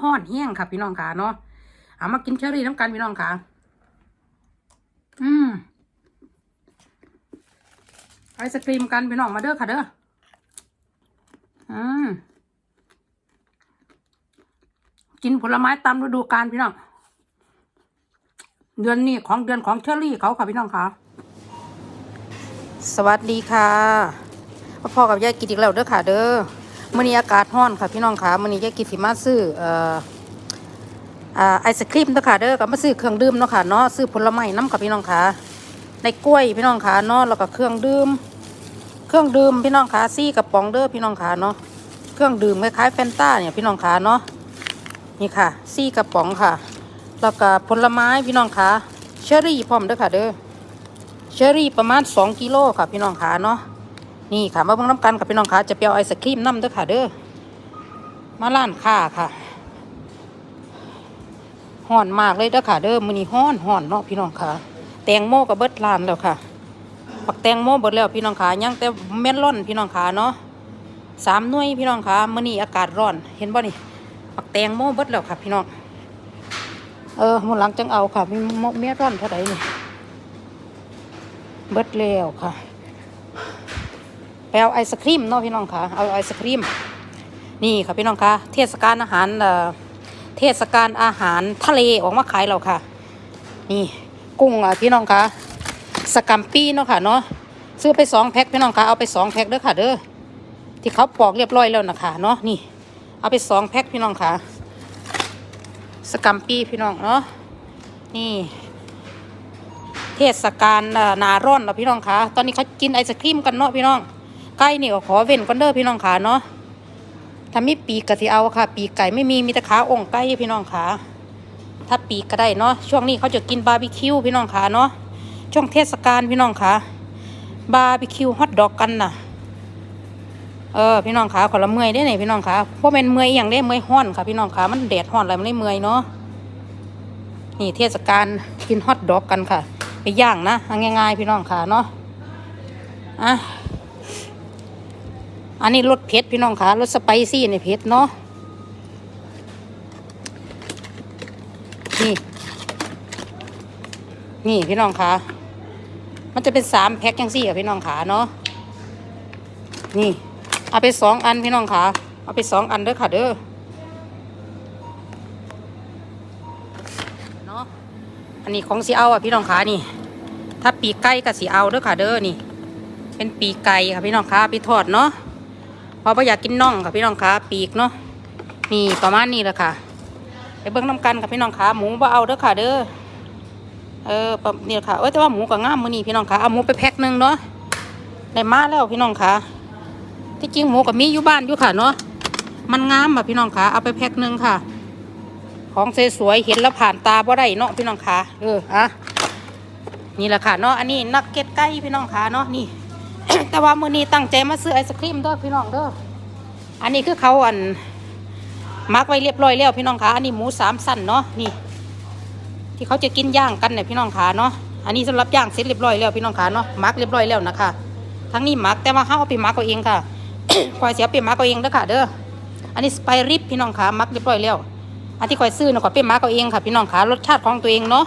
ห้อนแห้งค่ะพี่น้องค่ะเนาะเอามากินเชอรี่น้ำกันพี่น้องค่ะ อืมไอศกรีมกันพี่น้องมาเด้อค่ะเด้อ อืมกินผลไม้ตามฤดูกาลพี่น้อง เดือนนี้ของเดือนของเชอรี่เขาค่ะพี่น้องค่ะ สวัสดีค่ะพ่อกับยายกินอีกแล้วเด้อค่ะเด้อ มื้อนี้อากาศร้อนค่ะพี่น้องค่ะมื้อนี้ยายกินสิมาซื้อเอ่ออ่าไอศครีมเด้อค่ะเด้อก็มาซื้อเครื่องดื่มเนาะค่ะเนาะซื้อผลไม้น้ำค่ะพี่น้องค่ะในกล้วยพี่น้องค่ะเนาะแล้วก็เครื่องดื่ม เครื่องดื่มพี่น้องค่ะซี่กระป๋องเด้อพี่น้องค่ะเนาะเครื่องดื่มคล้ายๆแฟนต้าเนี่ยพี่น้องค่ะเนาะนี่ค่ะซี่กระป๋องค่ะ แล้วก็ผลไม้พี่น้องค่ะเชอรี่พร้อมเด้อค่ะเด้อเชอรี่ประมาณ 2กิโลค่ะพี่น้องขาเนาะ นี่ค่ะมาเบิ่งน้ำกันกับพี่น้องขาจะเปียวไอศครีมน้ำเด้อค่ะ เด้อมาร้านค้าค่ะห่อนมากเลยเด้อค่ะ เด้อมือนี้ฮ้อนห่อนเนาะพี่น้องขาแตงโมก็เบิดร้านแล้วค่ะปักแตงโมเบิดแล้วพี่น้องขายังแต่เม็ดร่อนพี่น้องขาเนาะสามหน่วยพี่น้องขามื้อนี้อากาศร้อน เห็นบ่นี่ปักแตงโมเบิดแล้วค่ะ พี่น้องเออมื้อหลังจังเอาค่ะมีเม็ดร่อนเท่าไหร่นี่เบิดแล้วค่ะ ไปเอาไอศครีมเนาะพี่น้องค่ะ เอาไอศครีม นี่ค่ะพี่น้องค่ะ เทศกาลอาหารเอ่อเทศกาลอาหารทะเลออกมาขายแล้วค่ะ นี่กุ้งอะพี่น้องค่ะสกัมปี้เนาะค่ะเนาะซื้อไปสองแพ็คพี่น้องค่ะเอาไปสองแพ็คเด้อค่ะเด้อที่เขาปอกเรียบร้อยแล้วนะคะเนาะนี่ เอาไปสองแพ็คพี่น้องค่ะสกัมปี้พี่น้องเนาะนี่ เทศกาลนาร้อนแล้วพี่น้องคะตอนนี้เขากินไอศครีมกันเนาะพี่น้อง ไก่นี่ก็ขอเว้นกันเด้อพี่น้องขาเนาะถ้ามีปีกกะสิเอาค่ะ ปีกไก่ไม่มีมีแต่ขาองค์ไก่พี่น้องขาถ้าปีกก็ได้เนาะช่วงนี้เขาจะกินบาร์บีคิวพี่น้องขาเนาะช่วงเทศกาลพี่น้องขาบาร์บีคิวฮอทดอกกันน่ะเออพี่น้องขาขอละเมื่อยได้ไหนพี่น้องขาเพราะเป็นเมื่อยอย่างได้เมื่อยห้อนค่ะ พี่น้องขามันแดดห้อนอะไรมันได้เมื่อยเนาะนี่เทศกาลกินฮอทดอกกันค่ะ ไปย่างนะง่ายๆพี่น้องค่ะเนาะอะ อันนี้รสเผ็ดพี่น้องค่ะรสสไปซี่ในเผ็ดเนาะนี่ นี่พี่น้องค่ะมันจะเป็นสามแพ็คยังซี่อะพี่น้องค่ะเนาะนี่เอาไปสองอันพี่น้องค่ะเอาไปสองอันเด้อค่ะเด้อเนาะอันนี้ของสีเอาอะพี่น้องค่ะนี่ ถ้าปีกไก่กับสีเอาเด้อค่ะเด้อนี่ เป็นปีกไก่ค่ะพี่น้องคะไปทอดเนาะ พราะว่าอยากกินน่องค่ะพี่น้องคะปีกเนาะนี่ประมาณนี้แหละค่ะไปเบิ้งน้ำกันค่ะพี่น้องคะหมูบ่เอาเด้อค่ะเด้อเออนี่แหละค่ะเอ้ยแต่ว่าหมูกับง่ามมือนี่พี่น้องคะเอาหมูไปแพ็คหนึงเนาะได้มาแล้วพี่น้องคะที่จริงหมูกับมีอยู่บ้านอยู่ค่ะเนาะมันงามอะพี่น้องคะเอาไปแพ็คหนึงค่ะ ของสวยๆเห็นแล้วผ่านตาบ่ได้เนาะพี่น้องคะเอออะนี่แหละค่ะเนาะอันนี้นักเก็ตไก่พี่น้องคะเนาะนี่ แต่ว่ามื้อนี้ตั้งใจมาซื้อไอศครีมเด้อพี่น้องเด้ออันนี้คือเขาอันมักไว้เรียบร้อยแล้วพี่น้องคะอันนี้หมูสามสั้นเนาะนี่ ที่เขาจะกินย่างกันเนี่ยพี่น้องคะเนาะอันนี้สำหรับย่างเสร็จเรียบร้อยแล้วพี่น้องคะเนาะมักเรียบร้อยแล้วนะคะทั้งนี้มักแต่ว่าเขาเอาไปมักเอาเองค่ะคอยเสียไปมักเอาเองเด้อค่ะ เด้ออันนี้สไปริบพี่น้องคะมักเรียบร้อยแล้วอันที่คอยซื้อนะคอยไปมักเอาเองค่ะ พี่น้องคะรสชาติของตัวเองเนาะ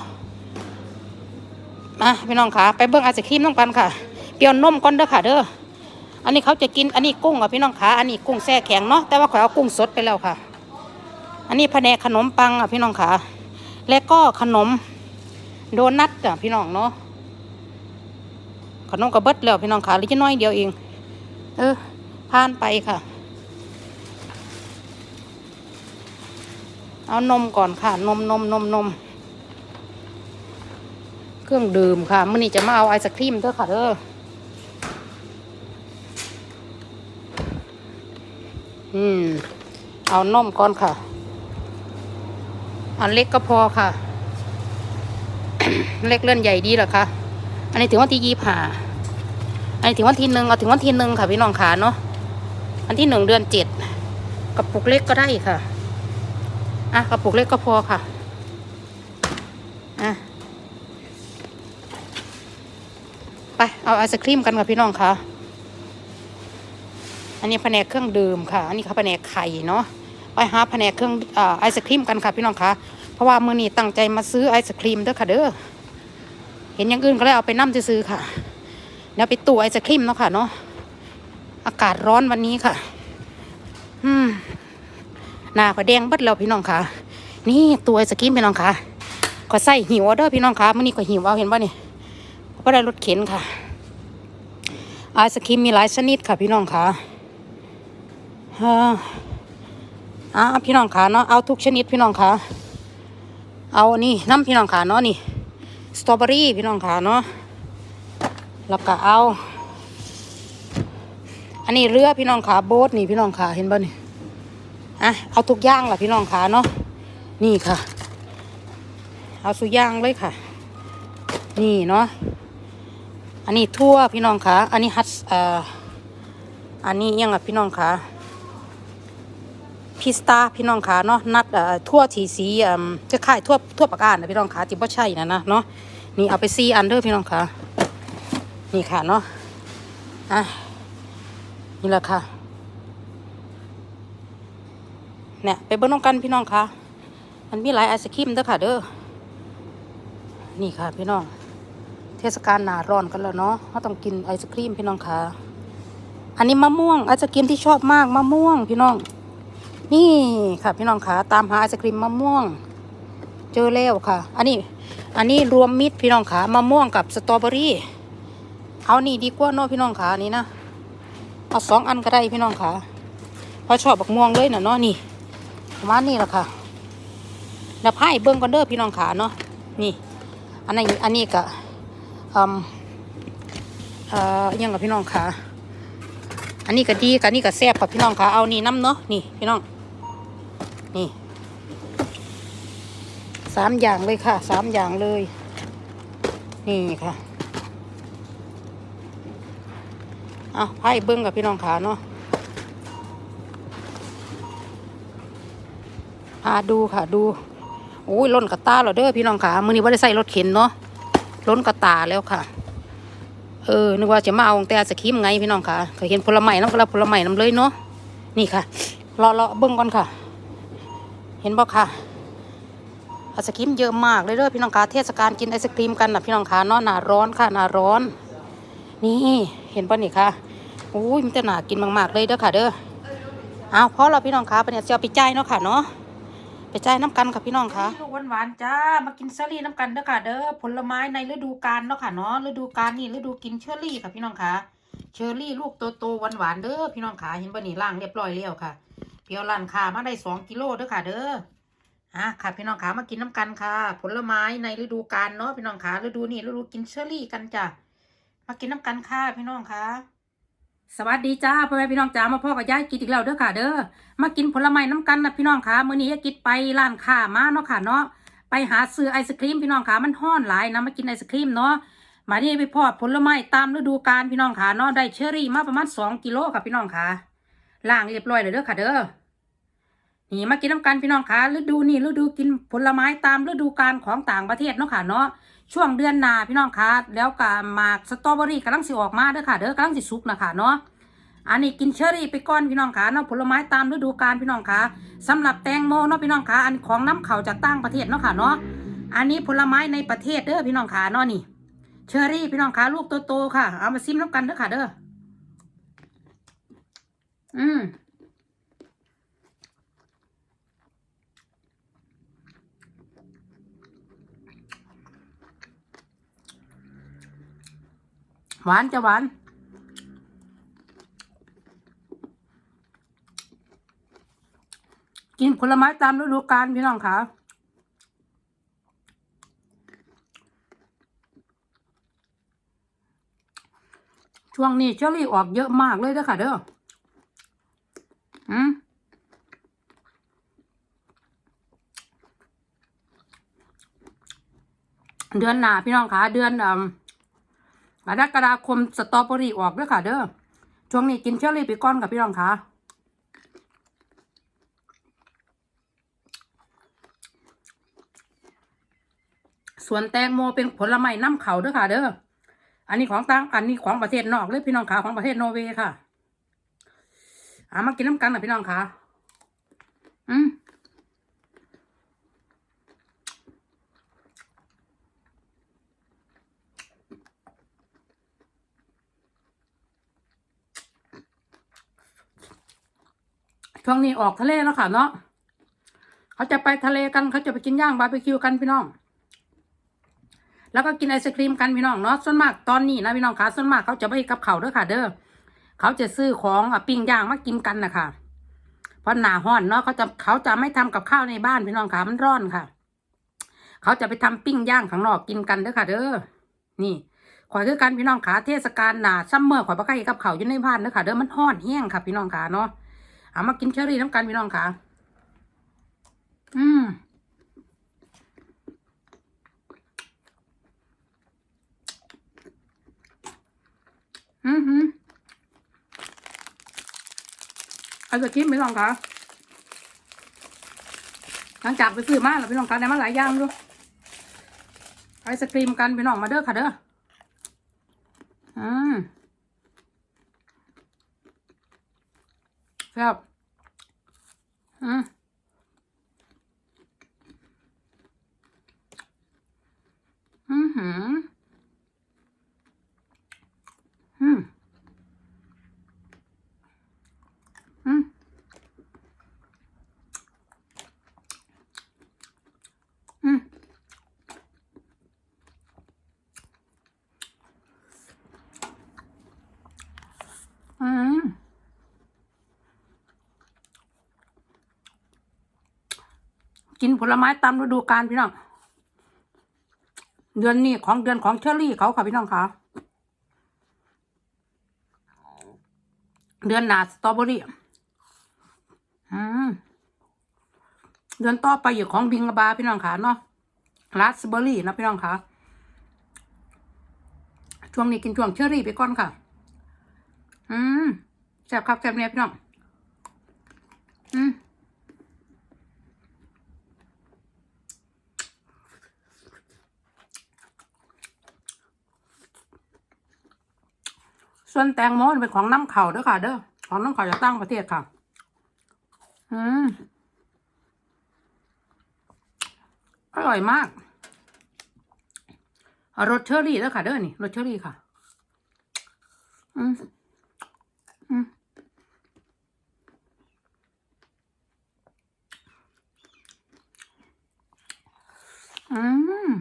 มาพี่น้องคะไปเบิ้งไอศครีมน้องกันค่ะ เปรี้ยวนมก่อนเด้อค่ะเด้ออันนี้เขาจะกินอันนี้กุ้งอะพี่น้องค่ะอันนี้กุ้งแช่แข็งเนาะแต่ว่าขอยเอากุ้งสดไปแล้วค่ะ อันนี้แผนกขนมปังอะพี่น้องค่ะและก็ขนมโดนัทอะพี่น้องเนาะขนมกระเบิดแล้วพี่น้องค่ะเหรือจะน้อยเดียวเอง เออผ่านไปค่ะ เอานมก่อนค่ะ นมนมนมนมเครื่องดื่มค่ะมื่อนี้จะมาเอาไอศครีมเด้อค่ะเด้อ อืม เอานมก่อนค่ะ อันเล็กก็พอค่ะ เล็กเลื่อนใหญ่ดีหรอคะ อันนี้ถึงวันที่ยี่ผ่าอันนี้ถึงวันที่หนึ่งเอาถึงวันที่หนึ่งค่ะพี่น้องขาเนาะ อันที่หนึ่งเดือนเจ็ดกระปุกเล็กก็ได้ค่ะ อะกระปุกเล็กก็พอค่ะ อะ ไปเอาไอศครีมกันค่ะพี่น้องค่ะ อันนี้แผนกเครื่องดื่มค่ะ อันนี้ค่ะแผนกไข่เนาะไปหาแผนกเครื่องอไอศครีมกันค่ะพี่น้องคะเพราะว่ามื้อนี้ตั้งใจมาซื้อไอศครีมเด้อค่ะเด้อเห็นอย่างอื่นก็เลยเอาไปนั่ซื้อค่ะเดี๋ยวไปตู้ไอศครีมเนาะค่ะเนาะอากาศร้อนวันนี้ค่ะ อืมหน้าก็แดงบัดแล้วพี่น้องค่ะ นี่ตัวไอศกรีมพี่น้องค่ะก็ใส่หิวเอาเด้อพี่น้องค่ะมื้อนี้ก็หิวเอาเห็นป่ะนี่ก็ได้รถเข็นค่ะไอศกรีมมีหลายชนิดค่ะพี่น้องค่ะ อ่าอ่าพี่น้องค่ะเนาะเอาทุกชนิดพี่น้องค่ะเอานี่น้ำพี่น้องค่ะเนาะนี่สตรอเบอรี่พี่น้องค่ะเนาะแล้วก็เอา อันนี้เรือพี่น้องขาโบ๊ทนี่พี่น้องขาเห็นป่ะนี่อะเอาทุกย่างล่ะพี่น้องขาเนาะนี่ค่ะ เอาสุย่างเลยค่ะ นี่เนาะอันนี้ทั่วพี่น้องขาอันนี้ฮัตเอ่ออันนี้ยังอะพี่น้องขา พิสตาพี่น้องขาเนาะนัดอ่อทั่วทีสีอ่อจะขายทั่วทั่วประการนะพี่น้องขาที่บ่ใช่นะนะเนาะนี่เอาไปซีอันเดอร์พี่น้องขานี่ค่ะเนาะอะนี่แหละค่ะเนี่ยไปเบิ้น้องกันพี่น้องค่ะมันมีหลายไอศครีมเด้อค่ะเด้อนี่ค่ะพี่น้อง เทศกาลหนาร้อนกันแล้วเนาะเราต้องกินไอศครีมพี่น้องค่ะอันนี้มะม่วงไอศครีมที่ชอบมากมะม่วงพี่น้อง นี่ค่ะพี่น้องค่ะตามหาไอศครีมมะม่วง เจอแล้วค่ะ อันนี้ อันนี้รวมมิตรพี่น้องค่ะมะม่วงกับสตรอเบอรี่ เอานี่ดีกว่าเนาะพี่น้องค่ะอันนี่นะเอาสองอันก็ได้พี่น้องค่ะเพราะชอบบักม่วงเลยนะเนาะนี่ประมาณนี้แหละค่ะเดี๋ยวพายเบิ้งก่อนเด้อพี่น้องขาเนาะนี่ อันนี้อันนี้ก็อืมเอ่อยังกับพี่น้องขาอันนี้ก็ดีกับนี่ก็แซ่บกับพี่น้องขาเอานี่น้ำเนาะนี่พี่น้อง นี่สามอย่างเลยค่ะสามอย่างเลย นี่ค่ะ เอาไพ่เบิ้งกับพี่น้องขาเนาะพาดูค่ะดูโอ้ยล้นกระตาแล้วเด้อพี่น้องขามือนี้ว่าได้ใส่รถเข็นเนาะล้นกระตาแล้วค่ะ เออนึกว่าจะมาเอาแต่สครีมไงพี่น้องขาเคยเห็นผลไม้น้ำกระผลไม้น้ำเลยเนาะนี่ค่ะรอรอเบิ้งก่อนค่ะ เห็นบ่ค่ะไอศครีมเยอะมากเลยเด้อพี่น้องขาเทศกาลกินไอศครีมกันนะพี่น้องขาเนาะหนาร้อนค่ะหนาร้อน นี่เห็นป่ะนี่ค่ะโอ้ยมันจะหนากินมากๆเลยเด้อค่ะ เด้อเอาเพราะเราพี่น้องคะปเนี่ยจะเอาไปจ่ายเนาะค่ะเนาะไปจ่ายน้ำกันค่ะพี่น้องคะหวานหวานๆจ้ามากินเชอรี่น้ำกันเด้อค่ะ เด้อผลไม้ในฤดูกาลเนาะค่ะเนาะฤดูกาลนี่ฤดูกินเชอรี่ค่ะพี่น้องคะเชอรี่ลูกโตๆหวานหวานๆเด้อพี่น้องคะเห็นป่ะนี่ล่างเรียบร้อยแล้วค่ะ เพียวร้านค้ามาได้สองกิโลเด้อค่ะ เด้ออะค่ะพี่น้องคะมากินน้ำกันค่ะ ผลไม้ในฤดูกาลเนาะพี่น้องคะฤดูนี่ฤดูกินเชอรี่กันจ้ะมากินน้ำกันค่ะพี่น้องคะสวัสดีจ้าพ่อแม่พี่น้องจ้ามาพ่อกับยายกินอีกแล้วเด้อค่ะ เด้อมากินผลไม้น้ำกันนะพี่น้องคะมื้อนี้ยายกินไปร้านค้ามาเนาะค่ะเนาะไปหาซื้อไอศครีมพี่น้องคะมันห้อนหลายนะมากินไอศครีมเนาะมานี่ไปพอดผลไม้ตามฤดูกาลพี่น้องคะเนาะได้เชอรี่มาประมาณสองกิโลค่ะพี่น้องคะ ล้างเรียบร้อยเลยเด้อค่ะเด้อนี่มากินน้ำกันพี่น้องคะฤดูนี่ฤดูกินผลไม้ตามฤดูกาลของต่างประเทศเนาะค่ะเนาะช่วงเดือนนาพี่น้องคะแล้วก็มากสตรอเบอรี่กำลังสิออกมาเด้อค่ะเด้อกำลังสิสุกนะคะเนาะอันนี้กินเชอรี่ไปก่อนพี่น้องคะเนาะผลไม้ตามฤดูกาลพี่น้องคะสำหรับแตงโมเนาะพี่น้องคะอันของน้ำเข่าจากต่างประเทศเนาะค่ะเนาะอันนี้ผลไม้ในประเทศเด้อพี่น้องคะเนาะนี่เชอรี่พี่น้องคะลูกโตๆค่ะเอามาซิมน้ำกันเด้อค่ะเด้อ อืมหวานจะหวาน กินผลไม้ตามฤดูกาลพี่น้องค่ะช่วงนี้เชอรี่ออกเยอะมากเลยเด้อค่ะเด้อมเดือนหนาพี่น้องคะเดือนอ่ากรกฎาคมสตรอเบอรี่ออกเด้อค่ะ เด้อช่วงนี้กินเชอรี่ไปก้อนกับพี่น้องคะส่วนแตงโมเป็นผลไม้น้ำเขาเด้อค่ะ เด้อ อันนี้ของต่างอันนี้ของประเทศนอกเลยพี่น้องขาของประเทศนอร์เวย์ค่ะอามากินน้ำกันนะพี่น้องขาอืม ช่วงนี้ออกทะเลแล้วค่ะเนาะเขาจะไปทะเลกันเขาจะไปกินย่างบาร์บีคิวกันพี่น้อง แล้วก็กินไอศครีมกันพี่น้องเนาะส่วนมากตอนนี้นะพี่น้องคะส่วนมากเขาจะไม่กับเขาด้อค่ะ เด้อเขาจะซื้อของปิ้งย่างมากินกันนะคะเพราะหนาห้อนเนาะเขาจะเขาจะไม่ทำกับข้าวในบ้านพี่น้องค่ะมันร้อนค่ะ เขาจะไปทำปิ้งย่างข้างนอกกินกันเด้อค่ะ เด้อนี่ข่อยคือกันพี่น้องขาเทศกาลหนาซัมเมอร์ข่อยบ่ใกล้กับเขาอยู่ในบ้านเด้อค่ะ เด้อมันห้อนแห้งค่ะ พี่น้องขาเนาะ เอามากินเชอรี่น้ำกันพี่น้องขาอืมอือหือไอศครีมพี่น้องค่ะหลังจากไปซื้อมาแล้วพี่น้องคะได้มาหลายอย่างดูไอศครีมกันพี่น้องมาเด้อค่ะเด้ออืม ครับอืมอือหืออืมอืมอืมอืม กินผลไม้ตามฤดูกาลพี่น้อง เดือนนี้ของเดือนของเชอรี่เขาค่ะพี่น้องค่ะ เดือนหนาสตรอเบอรี่อืมเดือนต่อไปอยู่ของบิงกบาพี่น้องค่ะเนาะราสเบอร์รี่นะพี่น้องค่ะช่วงนี้กินช่วงเชอรี่ไปก่อนค่ะ อืมแซ่บครับแซ่บเนี่ยพี่น้อง อืม ส่วนแตงโมเป็นของน้ำเข่าด้อค่ะ เด้อของน้ำเข่าจากต่างประเทศค่ะ อืมอร่อยมากรสเชอรี่ด้อค่ะ เด้อนี่รสเชอรี่ค่ะ อืมอืมอืม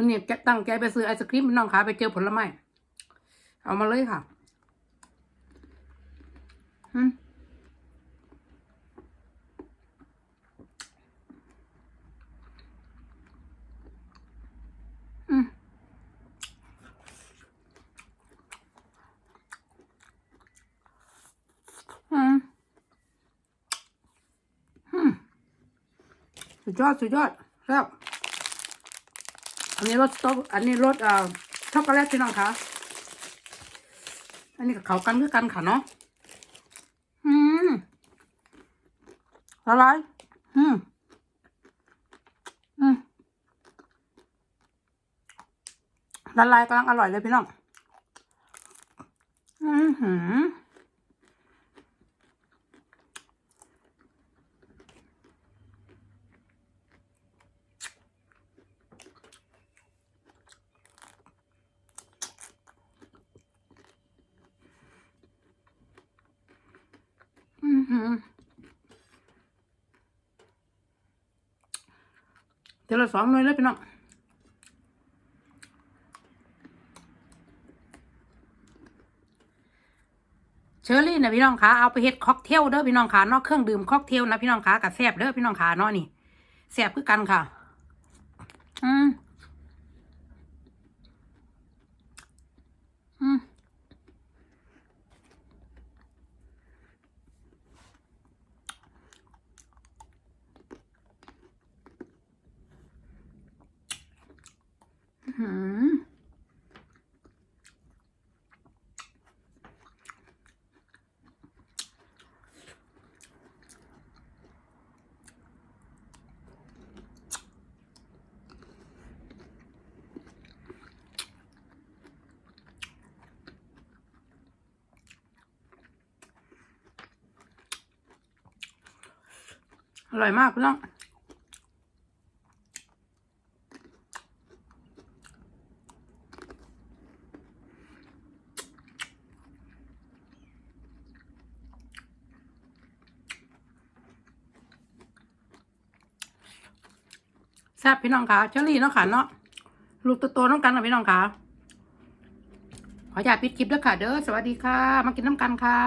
วันเนี้จะตั้งใจไปซื้อไอศครีมพี่น้องคะไปเจอผลไม้เอามาเลยค่ะอืมอืมอืมสุดยอด สุดยอด ครับ อันนี้รสตรออันนี้รสอ่อช็อกโกแลตพี่น้องคะอันนี้กับเขากันคือกันค่ะเนาะอืมละลายอืมอืมละลายกำลังอร่อยเลยพี่น้อง อือหือ อือหือ เดี๋ยวเราสองหน่วยเลยพี่น้องเชอรี่นะพี่น้องคะเอาไปเฮ็ดค็อกเทลเด้อพี่น้องคะเนอกเครื่องดื่มค็อกเทลนะพี่น้องคะกับแซบเด้อพี่น้องคะเนาะนี่แซบคือกันค่ะ อืม อร่อยมากพี่น้อง ซ่บพี่น้องค่ะเชอรี่เนาะค่ะเนาะลูกโตๆน้องกันกับพี่น้องค่ะขออย่าปิดคลิปด้วยค่ะ เด้อสวัสดีค่ะ มากินน้ำกันค่ะ